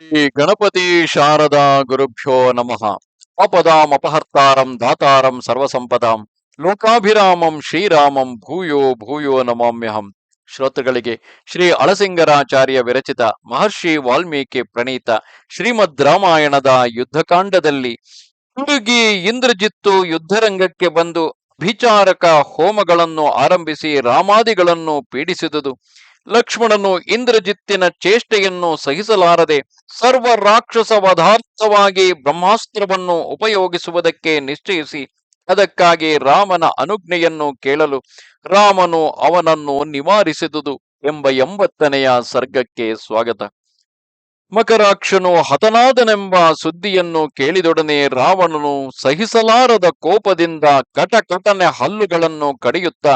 ಶ್ರೀ ಗಣಪತಿ ಶಾರದಾ ಗುರುಭ್ಯೋ ನಮಃ. ಅಪದಾಂ ಅಪಹರ್ತಾರಂ ದಾತಾರಂ ಸರ್ವಸಂಪದಾಂ. ಲೋಕಾಭಿರಾಮಂ ಶ್ರೀರಾಮಂ ಭೂಯೋ ಭೂಯೋ ನಮಾಮ್ಯಹಂ. ಶ್ರೋತೃಗಳಿಗೆ ಶ್ರೀ ಅಳಸಿಂಗರಾಚಾರ್ಯ ವಿರಚಿತ ಮಹರ್ಷಿ ವಾಲ್ಮೀಕಿ ಪ್ರಣೀತ ಶ್ರೀಮದ್ ರಾಮಾಯಣದ ಯುದ್ಧಕಾಂಡದಲ್ಲಿ ಹುಡುಗಿ ಇಂದ್ರಜಿತ್ತು ಯುದ್ಧರಂಗಕ್ಕೆ ಬಂದು ಭಿಚಾರಕ ಹೋಮಗಳನ್ನು ಆರಂಭಿಸಿ ರಾಮಾದಿಗಳನ್ನು ಪೀಡಿಸಿದುದು. ಲಕ್ಷ್ಮಣನು ಇಂದ್ರಜಿತ್ತಿನ ಚೇಷ್ಟೆಯನ್ನು ಸಹಿಸಲಾರದೆ ಸರ್ವ ರಾಕ್ಷಸ ವಧಾರ್ಥವಾಗಿ ಬ್ರಹ್ಮಾಸ್ತ್ರವನ್ನು ಉಪಯೋಗಿಸುವುದಕ್ಕೆ ನಿಶ್ಚಯಿಸಿ ಅದಕ್ಕಾಗಿ ರಾಮನ ಅನುಜ್ಞೆಯನ್ನು ಕೇಳಲು ರಾಮನು ಅವನನ್ನು ನಿವಾರಿಸಿದುದು ಎಂಬ ಎಂಬತ್ತನೆಯ ಸರ್ಗಕ್ಕೆ ಸ್ವಾಗತ. ಮಕರಾಕ್ಷನು ಹತನಾದನೆಂಬ ಸುದ್ದಿಯನ್ನು ಕೇಳಿದೊಡನೆ ರಾವಣನು ಸಹಿಸಲಾರದ ಕೋಪದಿಂದ ಕಟಕಟನೆ ಹಲ್ಲುಗಳನ್ನು ಕಡಿಯುತ್ತಾ,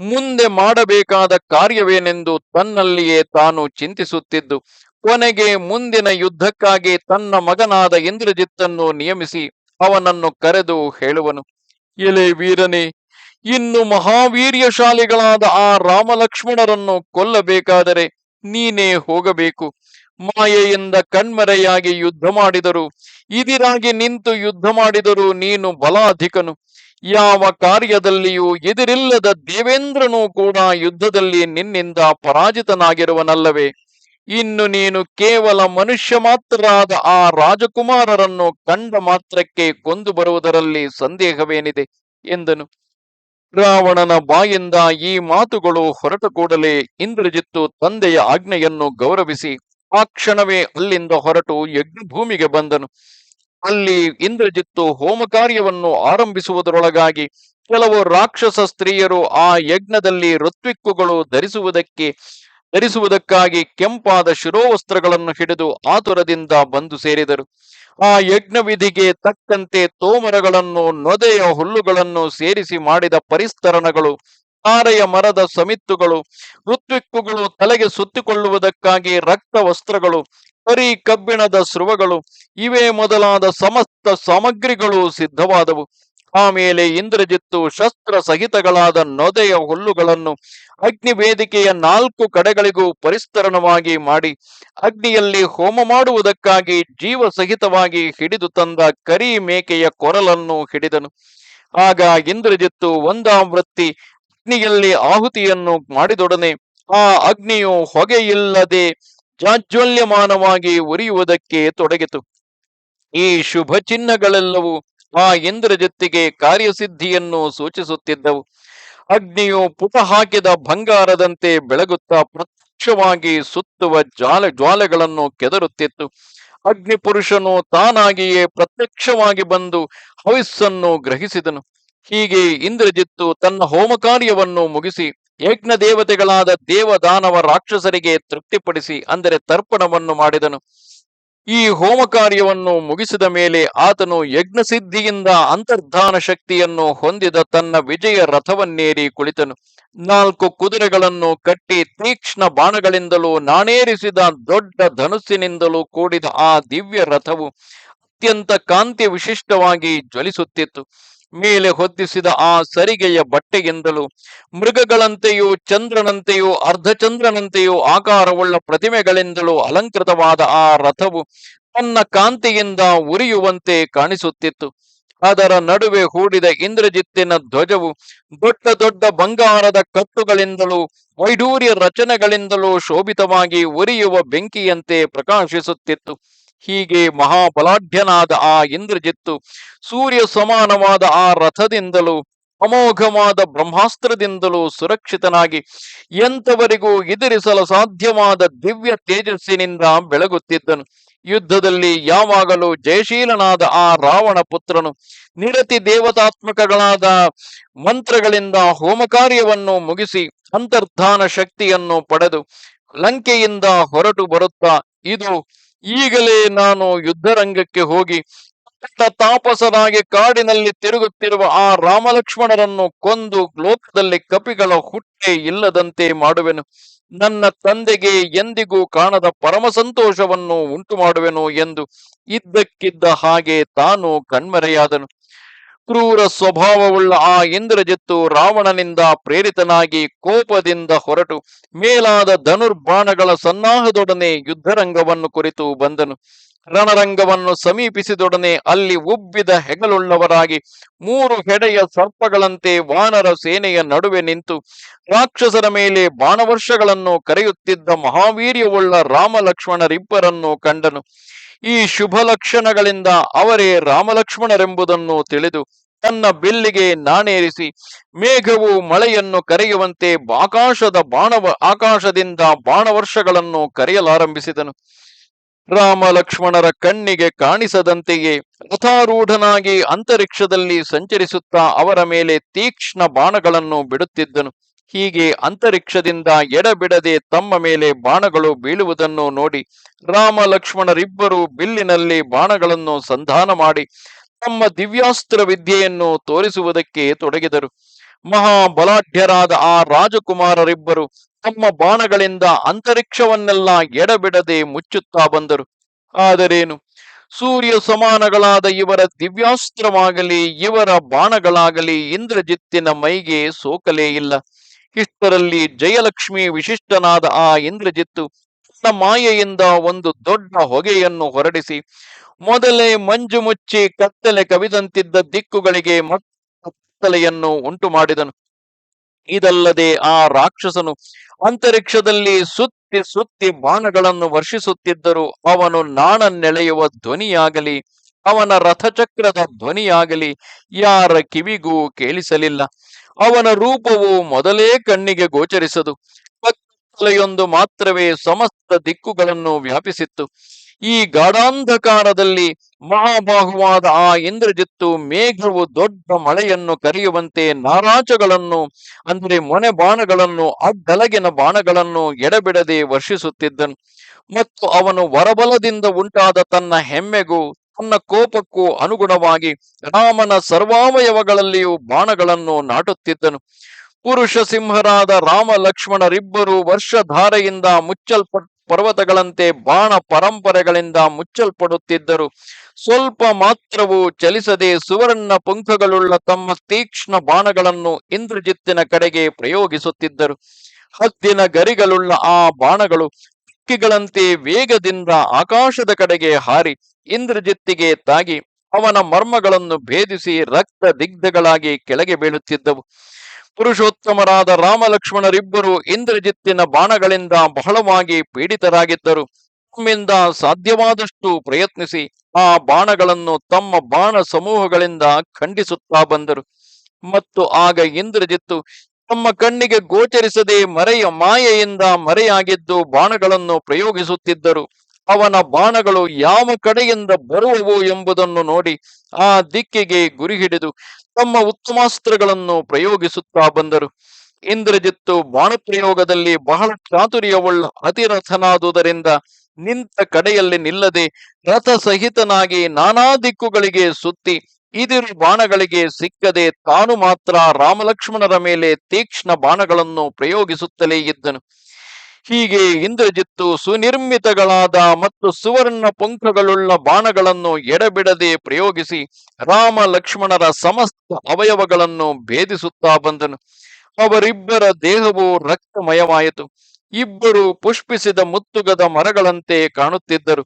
ಮುಂದೆ ಮಾಡಬೇಕಾದ ಕಾರ್ಯವೇನೆಂದು ತನ್ನಲ್ಲಿಯೇ ತಾನು ಚಿಂತಿಸುತ್ತಿದ್ದು, ಕೊನೆಗೆ ಮುಂದಿನ ಯುದ್ಧಕ್ಕಾಗಿ ತನ್ನ ಮಗನಾದ ಇಂದ್ರಜಿತ್ತನ್ನು ನಿಯಮಿಸಿ ಅವನನ್ನು ಕರೆದು ಹೇಳುವನು, ಎಲೆ ವೀರನೇ, ಇನ್ನು ಮಹಾವೀರ್ಯಶಾಲಿಗಳಾದ ಆ ರಾಮಲಕ್ಷ್ಮಣರನ್ನು ಕೊಲ್ಲಬೇಕಾದರೆ ನೀನೇ ಹೋಗಬೇಕು. ಮಾಯೆಯಿಂದ ಕಣ್ಮರೆಯಾಗಿ ಯುದ್ಧ ಮಾಡಿದರು. ಇದಿರಾಗಿ ನಿಂತು ಯುದ್ಧ ಮಾಡಿದರೂ ನೀನು ಬಲಾಧಿಕನು. ಯಾವ ಕಾರ್ಯದಲ್ಲಿಯೂ ಎದಿರಿಲ್ಲದ ದೇವೇಂದ್ರನೂ ಕೂಡ ಯುದ್ಧದಲ್ಲಿ ನಿನ್ನಿಂದ ಪರಾಜಿತನಾಗಿರುವನಲ್ಲವೇ. ಇನ್ನು ನೀನು ಕೇವಲ ಮನುಷ್ಯ ಮಾತ್ರರಾದ ಆ ರಾಜಕುಮಾರರನ್ನು ಕಂಡ ಮಾತ್ರಕ್ಕೆ ಕೊಂದು ಬರುವುದರಲ್ಲಿ ಸಂದೇಹವೇನಿದೆ? ಎಂದನು. ರಾವಣನ ಬಾಯಿಂದ ಈ ಮಾತುಗಳು ಹೊರಟ ಕೂಡಲೇ ಇಂದ್ರಜಿತ್ತು ತಂದೆಯ ಆಜ್ಞೆಯನ್ನು ಗೌರವಿಸಿ ಆ ಕ್ಷಣವೇ ಅಲ್ಲಿಂದ ಹೊರಟು ಯಜ್ಞಭೂಮಿಗೆ ಬಂದನು. ಅಲ್ಲಿ ಇಂದ್ರಜಿತ್ತು ಹೋಮ ಕಾರ್ಯವನ್ನು ಆರಂಭಿಸುವುದರೊಳಗಾಗಿ ಕೆಲವು ರಾಕ್ಷಸ ಸ್ತ್ರೀಯರು ಆ ಯಜ್ಞದಲ್ಲಿ ಋತ್ವಿಕ್ಕುಗಳು ಧರಿಸುವುದಕ್ಕೆ, ಧರಿಸುವುದಕ್ಕಾಗಿ ಕೆಂಪಾದ ಶಿರೋವಸ್ತ್ರಗಳನ್ನು ಹಿಡಿದು ಆತುರದಿಂದ ಬಂದು ಸೇರಿದರು. ಆ ಯಜ್ಞ ವಿಧಿಗೆ ತಕ್ಕಂತೆ ತೋಮರಗಳನ್ನು, ನೊದೆಯ ಹುಲ್ಲುಗಳನ್ನು ಸೇರಿಸಿ ಮಾಡಿದ ಪರಿಸ್ತರಣಗಳು ತಾರೆಯ ಮರದ ಸಮಿತ್ತುಗಳು, ಋತ್ವಿಕ್ಕುಗಳು ತಲೆಗೆ ಸುತ್ತಿಕೊಳ್ಳುವುದಕ್ಕಾಗಿ ರಕ್ತ ವಸ್ತ್ರಗಳು, ಕರಿ ಕಬ್ಬಿಣದ ಸ್ರುವಗಳು, ಇವೇ ಮೊದಲಾದ ಸಮಸ್ತ ಸಾಮಗ್ರಿಗಳು ಸಿದ್ಧವಾದವು. ಆಮೇಲೆ ಇಂದ್ರಜಿತ್ತು ಶಸ್ತ್ರ ಸಹಿತಗಳಾದ ನೊದೆಯ ಹುಲ್ಲುಗಳನ್ನು ಅಗ್ನಿ ವೇದಿಕೆಯ ನಾಲ್ಕು ಕಡೆಗಳಿಗೂ ಪರಿಸ್ತರಣವಾಗಿ ಮಾಡಿ, ಅಗ್ನಿಯಲ್ಲಿ ಹೋಮ ಮಾಡುವುದಕ್ಕಾಗಿ ಜೀವ ಸಹಿತವಾಗಿ ಹಿಡಿದು ತಂದ ಕರಿ ಮೇಕೆಯ ಕೊರಲನ್ನು ಹಿಡಿದನು. ಆಗ ಇಂದ್ರಜಿತ್ತು ಒಂದಾವೃತ್ತಿ ಅಗ್ನಿಯಲ್ಲಿ ಆಹುತಿಯನ್ನು ಮಾಡಿದೊಡನೆ ಆ ಅಗ್ನಿಯು ಹೊಗೆಯಿಲ್ಲದೆ ಜಾಜ್ವಲ್ಯಮಾನವಾಗಿ ಉರಿಯುವುದಕ್ಕೆ ತೊಡಗಿತು. ಈ ಶುಭ ಚಿಹ್ನಗಳೆಲ್ಲವೂ ಆ ಜೊತೆಗೆ ಕಾರ್ಯಸಿದ್ಧಿಯನ್ನು ಸೂಚಿಸುತ್ತಿದ್ದವು. ಅಗ್ನಿಯು ಪುಟ ಹಾಕಿದ ಬಂಗಾರದಂತೆ ಬೆಳಗುತ್ತಾ ಪ್ರತ್ಯಕ್ಷವಾಗಿ ಸುತ್ತುವ ಜಾಲ ಜ್ವಾಲೆಗಳನ್ನು ಕೆದರುತ್ತಿತ್ತು. ಅಗ್ನಿ ಪುರುಷನು ತಾನಾಗಿಯೇ ಪ್ರತ್ಯಕ್ಷವಾಗಿ ಬಂದು ಹವಿಸ್ಸನ್ನು ಗ್ರಹಿಸಿದನು. ಹೀಗೆ ಇಂದ್ರಜಿತ್ತು ತನ್ನ ಹೋಮ ಕಾರ್ಯವನ್ನು ಮುಗಿಸಿ ಯಜ್ಞ ದೇವತೆಗಳಾದ ದೇವದಾನವ ರಾಕ್ಷಸರಿಗೆ ತೃಪ್ತಿಪಡಿಸಿ ಅಂದರೆ ತರ್ಪಣವನ್ನು ಮಾಡಿದನು. ಈ ಹೋಮ ಕಾರ್ಯವನ್ನು ಮುಗಿಸಿದ ಮೇಲೆ ಆತನು ಯಜ್ಞ ಸಿದ್ಧಿಯಿಂದ ಅಂತರ್ಧಾನ ಶಕ್ತಿಯನ್ನು ಹೊಂದಿದ ತನ್ನ ವಿಜಯ ರಥವನ್ನೇರಿ ಕುಳಿತನು. ನಾಲ್ಕು ಕುದುರೆಗಳನ್ನು ಕಟ್ಟಿ ತೀಕ್ಷ್ಣ ಬಾಣಗಳಿಂದಲೂ ನಾಣೇರಿಸಿದ ದೊಡ್ಡ ಧನುಸ್ಸಿನಿಂದಲೂ ಕೂಡಿದ ಆ ದಿವ್ಯ ರಥವು ಅತ್ಯಂತ ಕಾಂತಿ ವಿಶಿಷ್ಟವಾಗಿ ಜ್ವಲಿಸುತ್ತಿತ್ತು. ಮೇಲೆ ಹೊದ್ದಿಸಿದ ಆ ಸರಿಗೆಯ ಬಟ್ಟೆಯಿಂದಲೂ ಮೃಗಗಳಂತೆಯೂ ಚಂದ್ರನಂತೆಯೂ ಅರ್ಧಚಂದ್ರನಂತೆಯೂ ಆಕಾರವುಳ್ಳ ಪ್ರತಿಮೆಗಳಿಂದಲೂ ಅಲಂಕೃತವಾದ ಆ ರಥವು ತನ್ನ ಕಾಂತಿಯಿಂದ ಉರಿಯುವಂತೆ ಕಾಣಿಸುತ್ತಿತ್ತು. ಅದರ ನಡುವೆ ಹೂಡಿದ ಇಂದ್ರಜಿತ್ತಿನ ಧ್ವಜವು ದೊಡ್ಡ ದೊಡ್ಡ ಬಂಗಾರದ ಕಟ್ಟುಗಳಿಂದಲೂ ವೈಡೂರ್ಯ ರಚನೆಗಳಿಂದಲೂ ಶೋಭಿತವಾಗಿ ಉರಿಯುವ ಬೆಂಕಿಯಂತೆ ಪ್ರಕಾಶಿಸುತ್ತಿತ್ತು. ಹೀಗೆ ಮಹಾಬಲಾಢ್ಯನಾದ ಆ ಇಂದ್ರಜಿತ್ತು ಸೂರ್ಯ ಸಮಾನವಾದ ಆ ರಥದಿಂದಲೂ ಅಮೋಘವಾದ ಬ್ರಹ್ಮಾಸ್ತ್ರದಿಂದಲೂ ಸುರಕ್ಷಿತನಾಗಿ ಎಂತವರಿಗೂ ಎದುರಿಸಲು ಸಾಧ್ಯವಾದ ದಿವ್ಯ ತೇಜಸ್ಸಿನಿಂದ ಬೆಳಗುತ್ತಿದ್ದನು. ಯುದ್ಧದಲ್ಲಿ ಯಾವಾಗಲೂ ಜಯಶೀಲನಾದ ಆ ರಾವಣ ಪುತ್ರನು ನಿರತಿ ದೇವತಾತ್ಮಕಗಳಾದ ಮಂತ್ರಗಳಿಂದ ಹೋಮ ಕಾರ್ಯವನ್ನು ಮುಗಿಸಿ ಅಂತರ್ಧಾನ ಶಕ್ತಿಯನ್ನು ಪಡೆದು ಲಂಕೆಯಿಂದ ಹೊರಟು ಬರುತ್ತಾ, ಇದು ಈಗಲೇ ನಾನು ಯುದ್ಧರಂಗಕ್ಕೆ ಹೋಗಿ ತಾಪಸನಾಗಿ ಕಾಡಿನಲ್ಲಿ ತಿರುಗುತ್ತಿರುವ ಆ ರಾಮಲಕ್ಷ್ಮಣರನ್ನು ಕೊಂದು ಲೋಕದಲ್ಲಿ ಕಪಿಗಳ ಹುಟ್ಟೆ ಇಲ್ಲದಂತೆ ಮಾಡುವೆನು. ನನ್ನ ತಂದೆಗೆ ಎಂದಿಗೂ ಕಾಣದ ಪರಮ ಸಂತೋಷವನ್ನು ಉಂಟು ಮಾಡುವೆನು ಎಂದು ಇದ್ದಕ್ಕಿದ್ದ ಹಾಗೆ ತಾನು ಕಣ್ಮರೆಯಾದನು. ಕ್ರೂರ ಸ್ವಭಾವವುಳ್ಳ ಆ ಇಂದ್ರಜಿತ್ತು ರಾವಣನಿಂದ ಪ್ರೇರಿತನಾಗಿ ಕೋಪದಿಂದ ಹೊರಟು ಮೇಲಾದ ಧನುರ್ಬಾಣಗಳ ಸನ್ನಾಹದೊಡನೆ ಯುದ್ಧರಂಗವನ್ನು ಕುರಿತು ಬಂದನು. ರಣರಂಗವನ್ನು ಸಮೀಪಿಸಿದೊಡನೆ ಅಲ್ಲಿ ಉಬ್ಬಿದ ಹೆಗಲುಳ್ಳವರಾಗಿ ಮೂರು ಹೆಡೆಯ ಸರ್ಪಗಳಂತೆ ವಾನರ ಸೇನೆಯ ನಡುವೆ ನಿಂತು ರಾಕ್ಷಸರ ಮೇಲೆ ಬಾಣವರ್ಷಗಳನ್ನು ಕರೆಯುತ್ತಿದ್ದ ಮಹಾವೀರ್ಯವುಳ್ಳ ರಾಮ ಲಕ್ಷ್ಮಣರಿಬ್ಬರನ್ನು ಕಂಡನು. ಈ ಶುಭ ಲಕ್ಷಣಗಳಿಂದ ಅವರೇ ರಾಮಲಕ್ಷ್ಮಣರೆಂಬುದನ್ನು ತಿಳಿದು ತನ್ನ ಬಿಲ್ಲಿಗೆ ನಾಣೇರಿಸಿ ಮೇಘವು ಮಳೆಯನ್ನು ಕರೆಯುವಂತೆ ಆಕಾಶದ ಬಾಣವ, ಆಕಾಶದಿಂದ ಬಾಣವರ್ಷಗಳನ್ನು ಕರೆಯಲಾರಂಭಿಸಿದನು. ರಾಮ ಲಕ್ಷ್ಮಣರ ಕಣ್ಣಿಗೆ ಕಾಣಿಸದಂತೆಯೇ ರಥಾರೂಢನಾಗಿ ಅಂತರಿಕ್ಷದಲ್ಲಿ ಸಂಚರಿಸುತ್ತಾ ಅವರ ಮೇಲೆ ತೀಕ್ಷ್ಣ ಬಾಣಗಳನ್ನು ಬಿಡುತ್ತಿದ್ದನು. ಹೀಗೆ ಅಂತರಿಕ್ಷದಿಂದ ಎಡಬಿಡದೆ ತಮ್ಮ ಮೇಲೆ ಬಾಣಗಳು ಬೀಳುವುದನ್ನು ನೋಡಿ ರಾಮ ಲಕ್ಷ್ಮಣರಿಬ್ಬರು ಬಿಲ್ಲಿನಲ್ಲಿ ಬಾಣಗಳನ್ನು ಸಂಧಾನ ಮಾಡಿ ತಮ್ಮ ದಿವ್ಯಾಸ್ತ್ರ ವಿದ್ಯೆಯನ್ನು ತೋರಿಸುವುದಕ್ಕೆ ತೊಡಗಿದರು. ಮಹಾಬಲಾಢ್ಯರಾದ ಆ ರಾಜಕುಮಾರರಿಬ್ಬರು ತಮ್ಮ ಬಾಣಗಳಿಂದ ಅಂತರಿಕ್ಷವನ್ನೆಲ್ಲ ಎಡಬಿಡದೆ ಮುಚ್ಚುತ್ತಾ ಬಂದರು. ಆದರೇನು? ಸೂರ್ಯ ಸಮಾನಗಳಾದ ಇವರ ದಿವ್ಯಾಸ್ತ್ರವಾಗಲಿ, ಇವರ ಬಾಣಗಳಾಗಲಿ ಇಂದ್ರಜಿತ್ತಿನ ಮೈಗೆ ಸೋಕಲೇ ಇಲ್ಲ. ಇಷ್ಟರಲ್ಲಿ ಜಯಲಕ್ಷ್ಮಿ ವಿಶಿಷ್ಟನಾದ ಆ ಇಂದ್ರಜಿತ್ತು ತನ್ನ ಮಾಯೆಯಿಂದ ಒಂದು ದೊಡ್ಡ ಹೊಗೆಯನ್ನು ಹೊರಡಿಸಿ, ಮೊದಲೇ ಮಂಜು ಮುಚ್ಚಿ ಕತ್ತಲೆ ಕವಿದಂತಿದ್ದ ದಿಕ್ಕುಗಳಿಗೆ ಕತ್ತಲೆಯನ್ನು ಉಂಟು ಮಾಡಿದನು ಇದಲ್ಲದೆ ಆ ರಾಕ್ಷಸನು ಅಂತರಿಕ್ಷದಲ್ಲಿ ಸುತ್ತಿ ಸುತ್ತಿ ಬಾಣಗಳನ್ನು ವರ್ಷಿಸುತ್ತಿದ್ದರೂ ಅವನು ನಾಣನ್ನೆಳೆಯುವ ಧ್ವನಿಯಾಗಲಿ, ಅವನ ರಥಚಕ್ರದ ಧ್ವನಿಯಾಗಲಿ ಯಾರ ಕಿವಿಗೂ ಕೇಳಿಸಲಿಲ್ಲ. ಅವನ ರೂಪವು ಮೊದಲೇ ಕಣ್ಣಿಗೆ ಗೋಚರಿಸದು ತಲೆಯೊಂದು ಮಾತ್ರವೇ ಸಮಸ್ತ ದಿಕ್ಕುಗಳನ್ನು ವ್ಯಾಪಿಸಿತ್ತು. ಈ ಗಾಢಾಂಧಕಾರದಲ್ಲಿ ಮಹಾಬಾಹುವಾದ ಆ ಇಂದ್ರಜಿತ್ತು ಮೇಘವು ದೊಡ್ಡ ಮಳೆಯನ್ನು ಕರೆಯುವಂತೆ ನಾರಾಚಗಳನ್ನು ಅಂದರೆ ಮೊನೆ ಬಾಣಗಳನ್ನು ಅಡ್ಡಲಗಿನ ಬಾಣಗಳನ್ನು ಎಡಬಿಡದೆ ವರ್ಷಿಸುತ್ತಿದ್ದನು. ಮತ್ತು ಅವನು ವರಬಲದಿಂದ ಉಂಟಾದ ತನ್ನ ಹೆಮ್ಮೆಗೂ ತನ್ನ ಕೋಪಕ್ಕೂ ಅನುಗುಣವಾಗಿ ರಾಮನ ಸರ್ವಾವಯವಗಳಲ್ಲಿಯೂ ಬಾಣಗಳನ್ನು ನಾಟುತ್ತಿದ್ದನು. ಪುರುಷ ಸಿಂಹರಾದ ರಾಮ ಲಕ್ಷ್ಮಣರಿಬ್ಬರು ವರ್ಷಧಾರೆಯಿಂದ ಮುಚ್ಚಲ್ಪ ಪರ್ವತಗಳಂತೆ ಬಾಣ ಪರಂಪರೆಗಳಿಂದ ಮುಚ್ಚಲ್ಪಡುತ್ತಿದ್ದರು. ಸ್ವಲ್ಪ ಮಾತ್ರವೂ ಚಲಿಸದೆ ಸುವರ್ಣ ಪುಂಖಗಳುಳ್ಳ ತಮ್ಮ ತೀಕ್ಷ್ಣ ಬಾಣಗಳನ್ನು ಇಂದ್ರಜಿತ್ತಿನ ಕಡೆಗೆ ಪ್ರಯೋಗಿಸುತ್ತಿದ್ದರು. ಹತ್ತಿನ ಗರಿಗಳುಳ್ಳ ಆ ಬಾಣಗಳು ಹಕ್ಕಿಗಳಂತೆ ವೇಗದಿಂದ ಆಕಾಶದ ಕಡೆಗೆ ಹಾರಿ ಇಂದ್ರಜಿತ್ತಿಗೆ ತಾಗಿ ಅವನ ಮರ್ಮಗಳನ್ನು ಭೇದಿಸಿ ರಕ್ತ ದಿಗ್ಧಗಳಾಗಿ ಕೆಳಗೆ ಬೀಳುತ್ತಿದ್ದವು. ಪುರುಷೋತ್ತಮರಾದ ರಾಮಲಕ್ಷ್ಮಣರಿಬ್ಬರು ಇಂದ್ರಜಿತ್ತಿನ ಬಾಣಗಳಿಂದ ಬಹಳವಾಗಿ ಪೀಡಿತರಾಗಿದ್ದರು. ತಮ್ಮಿಂದ ಸಾಧ್ಯವಾದಷ್ಟು ಪ್ರಯತ್ನಿಸಿ ಆ ಬಾಣಗಳನ್ನು ತಮ್ಮ ಬಾಣ ಸಮೂಹಗಳಿಂದ ಖಂಡಿಸುತ್ತಾ ಬಂದರು. ಮತ್ತು ಆಗ ಇಂದ್ರಜಿತ್ತು ತಮ್ಮ ಕಣ್ಣಿಗೆ ಗೋಚರಿಸದೆ ಮರೆಯ ಮಾಯೆಯಿಂದ ಮರೆಯಾಗಿದ್ದು ಬಾಣಗಳನ್ನು ಪ್ರಯೋಗಿಸುತ್ತಿದ್ದರು. ಅವನ ಬಾಣಗಳು ಯಾವ ಕಡೆಯಿಂದ ಬರುವವು ಎಂಬುದನ್ನು ನೋಡಿ ಆ ದಿಕ್ಕಿಗೆ ಗುರಿ ಹಿಡಿದು ತಮ್ಮ ಉತ್ತಮಾಸ್ತ್ರಗಳನ್ನು ಪ್ರಯೋಗಿಸುತ್ತಾ ಬಂದರು. ಇಂದ್ರಜಿತ್ತು ಬಾಣ ಪ್ರಯೋಗದಲ್ಲಿ ಬಹಳ ಚಾತುರ್ಯವುಳ್ಳ ಅತಿರಥನಾದುದರಿಂದ ನಿಂತ ಕಡೆಯಲ್ಲಿ ನಿಲ್ಲದೆ ರಥ ಸಹಿತನಾಗಿ ನಾನಾ ದಿಕ್ಕುಗಳಿಗೆ ಸುತ್ತಿ ಇದಿರು ಬಾಣಗಳಿಗೆ ಸಿಕ್ಕದೆ ತಾನು ಮಾತ್ರ ರಾಮಲಕ್ಷ್ಮಣರ ಮೇಲೆ ತೀಕ್ಷ್ಣ ಬಾಣಗಳನ್ನು ಪ್ರಯೋಗಿಸುತ್ತಲೇ ಇದ್ದನು. ಹೀಗೆ ಇಂದ್ರಜಿತ್ತು ಸುನಿರ್ಮಿತಗಳಾದ ಮತ್ತು ಸುವರ್ಣ ಪುಂಖಗಳುಳ್ಳ ಬಾಣಗಳನ್ನು ಎಡಬಿಡದೆ ಪ್ರಯೋಗಿಸಿ ರಾಮ ಲಕ್ಷ್ಮಣರ ಸಮಸ್ತ ಅವಯವಗಳನ್ನು ಭೇದಿಸುತ್ತಾ ಬಂದನು. ಅವರಿಬ್ಬರ ದೇಹವು ರಕ್ತಮಯವಾಯಿತು. ಇಬ್ಬರು ಪುಷ್ಪಿಸಿದ ಮುತ್ತುಗದ ಮರಗಳಂತೆ ಕಾಣುತ್ತಿದ್ದರು.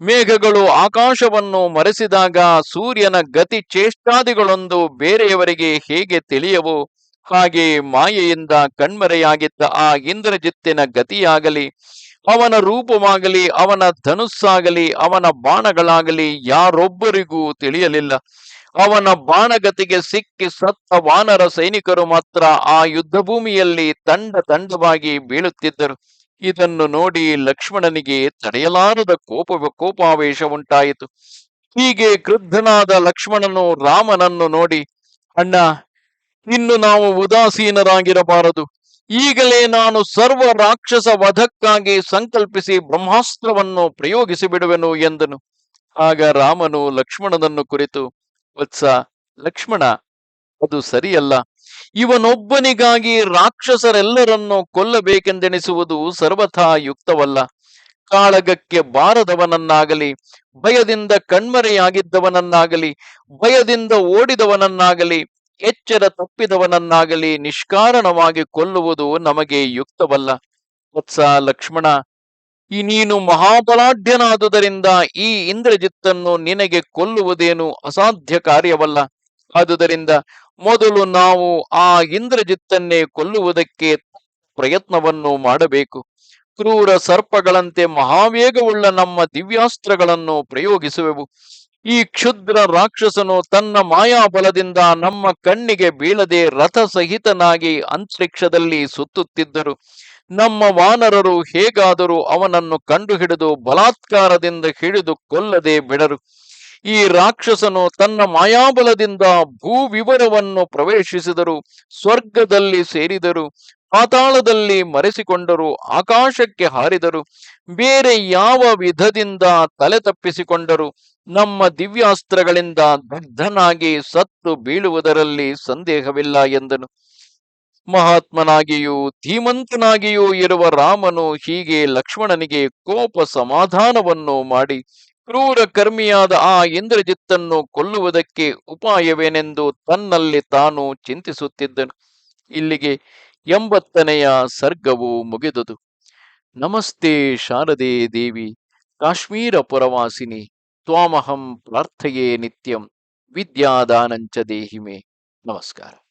ಮೇಘಗಳು ಆಕಾಶವನ್ನು ಮರೆಸಿದಾಗ ಸೂರ್ಯನ ಗತಿ ಚೇಷ್ಟಾದಿಗಳೊಂದು ಬೇರೆಯವರಿಗೆ ಹೇಗೆ ತಿಳಿಯವೋ? ಹಾಗೆ ಮಾಯೆಯಿಂದ ಕಣ್ಮರೆಯಾಗಿದ್ದ ಆ ಇಂದ್ರಜಿತ್ತಿನ ಗತಿಯಾಗಲಿ, ಅವನ ರೂಪವಾಗಲಿ, ಅವನ ಧನುಸ್ಸಾಗಲಿ, ಅವನ ಬಾಣಗಳಾಗಲಿ ಯಾರೊಬ್ಬರಿಗೂ ತಿಳಿಯಲಿಲ್ಲ. ಅವನ ಬಾಣಗತಿಗೆ ಸಿಕ್ಕಿ ಸತ್ತ ವಾನರ ಸೈನಿಕರು ಮಾತ್ರ ಆ ಯುದ್ಧ ಭೂಮಿಯಲ್ಲಿ ತಂಡ ತಂಡವಾಗಿ ಬೀಳುತ್ತಿದ್ದರು. ಇದನ್ನು ನೋಡಿ ಲಕ್ಷ್ಮಣನಿಗೆ ತಡೆಯಲಾರದ ಕೋಪ ಕೋಪಾವೇಶ ಉಂಟಾಯಿತು ಹೀಗೆ ಕ್ರುದ್ಧನಾದ ಲಕ್ಷ್ಮಣನು ರಾಮನನ್ನು ನೋಡಿ, ಅಣ್ಣ ಇನ್ನು ನಾವು ಉದಾಸೀನರಾಗಿರಬಾರದು. ಈಗಲೇ ನಾನು ಸರ್ವ ರಾಕ್ಷಸ ವಧಕ್ಕಾಗಿ ಸಂಕಲ್ಪಿಸಿ ಬ್ರಹ್ಮಾಸ್ತ್ರವನ್ನು ಪ್ರಯೋಗಿಸಿ ಬಿಡುವೆನು ಎಂದನು. ಆಗ ರಾಮನು ಲಕ್ಷ್ಮಣನನ್ನು ಕುರಿತು, ವತ್ಸ, ಲಕ್ಷ್ಮಣ, ಅದು ಸರಿಯಲ್ಲ. ಇವನೊಬ್ಬನಿಗಾಗಿ ರಾಕ್ಷಸರೆಲ್ಲರನ್ನು ಕೊಲ್ಲಬೇಕೆಂದೆಣಿಸುವುದು ಸರ್ವಥಾ ಯುಕ್ತವಲ್ಲ. ಕಾಳಗಕ್ಕೆ ಬಾರದವನನ್ನಾಗಲಿ, ಭಯದಿಂದ ಕಣ್ಮರೆಯಾಗಿದ್ದವನನ್ನಾಗಲಿ, ಭಯದಿಂದ ಓಡಿದವನನ್ನಾಗಲಿ ಎಚ್ಚರ ತಪ್ಪಿದವನನ್ನಾಗಲಿ ನಿಷ್ಕಾರಣವಾಗಿ ಕೊಲ್ಲುವುದು ನಮಗೆ ಯುಕ್ತವಲ್ಲ. ವತ್ಸ ಲಕ್ಷ್ಮಣ, ಈ ನೀನು ಮಹಾಬಲಾಢ್ಯನಾದುದರಿಂದ ಈ ಇಂದ್ರಜಿತ್ತನ್ನು ನಿನಗೆ ಕೊಲ್ಲುವುದೇನು ಅಸಾಧ್ಯ ಕಾರ್ಯವಲ್ಲ. ಆದುದರಿಂದ ಮೊದಲು ನಾವು ಆ ಇಂದ್ರಜಿತ್ತನ್ನೇ ಕೊಲ್ಲುವುದಕ್ಕೆ ಪ್ರಯತ್ನವನ್ನು ಮಾಡಬೇಕು. ಕ್ರೂರ ಸರ್ಪಗಳಂತೆ ಮಹಾವೇಗವುಳ್ಳ ನಮ್ಮ ದಿವ್ಯಾಸ್ತ್ರಗಳನ್ನು ಪ್ರಯೋಗಿಸುವೆವು. ಈ ಕ್ಷುದ್ರ ರಾಕ್ಷಸನು ತನ್ನ ಮಾಯಾಬಲದಿಂದ ನಮ್ಮ ಕಣ್ಣಿಗೆ ಬೀಳದೆ ರಥ ಸಹಿತನಾಗಿ ಅಂತರಿಕ್ಷದಲ್ಲಿ ಸುತ್ತುತ್ತಿದ್ದರು. ನಮ್ಮ ವಾನರರು ಹೇಗಾದರೂ ಅವನನ್ನು ಕಂಡುಹಿಡಿದು ಬಲಾತ್ಕಾರದಿಂದ ಹಿಡಿದು ಕೊಲ್ಲದೆ ಬಿಡರು. ಈ ರಾಕ್ಷಸನು ತನ್ನ ಮಾಯಾಬಲದಿಂದ ಭೂವಿವರವನ್ನು ಪ್ರವೇಶಿಸಿದರು, ಸ್ವರ್ಗದಲ್ಲಿ ಸೇರಿದರು. ಪಾತಾಳದಲ್ಲಿ ಮರೆಸಿಕೊಂಡರು, ಆಕಾಶಕ್ಕೆ ಹಾರಿದರು, ಬೇರೆ ಯಾವ ವಿಧದಿಂದ ತಲೆ ತಪ್ಪಿಸಿಕೊಂಡರು, ನಮ್ಮ ದಿವ್ಯಾಸ್ತ್ರಗಳಿಂದ ದಗ್ಧನಾಗಿ ಸತ್ತು ಬೀಳುವುದರಲ್ಲಿ ಸಂದೇಹವಿಲ್ಲ ಎಂದನು. ಮಹಾತ್ಮನಾಗಿಯೂ ಧೀಮಂತನಾಗಿಯೂ ಇರುವ ರಾಮನು ಹೀಗೆ ಲಕ್ಷ್ಮಣನಿಗೆ ಕೋಪ ಸಮಾಧಾನವನ್ನು ಮಾಡಿ, ಕ್ರೂರ ಕರ್ಮಿಯಾದ ಆ ಇಂದ್ರಜಿತ್ತನ್ನು ಕೊಲ್ಲುವುದಕ್ಕೆ ಉಪಾಯವೇನೆಂದು ತನ್ನಲ್ಲಿ ತಾನು ಚಿಂತಿಸುತ್ತಿದ್ದನು. ಇಲ್ಲಿಗೆ ಎಂಬತ್ತನೆಯ ಸರ್ಗವು ಮುಗಿದುದು. ನಮಸ್ತೆ ಶಾರದೆ ದೇವಿ ಕಾಶ್ಮೀರ ಪುರವಾಸಿನಿ ತ್ವಾಮಹಂ ಪ್ರಾರ್ಥೆಯೇ ನಿತ್ಯಂ ವಿದ್ಯಾದಾನಂಚ ದೇಹಿಮೆ. ನಮಸ್ಕಾರ.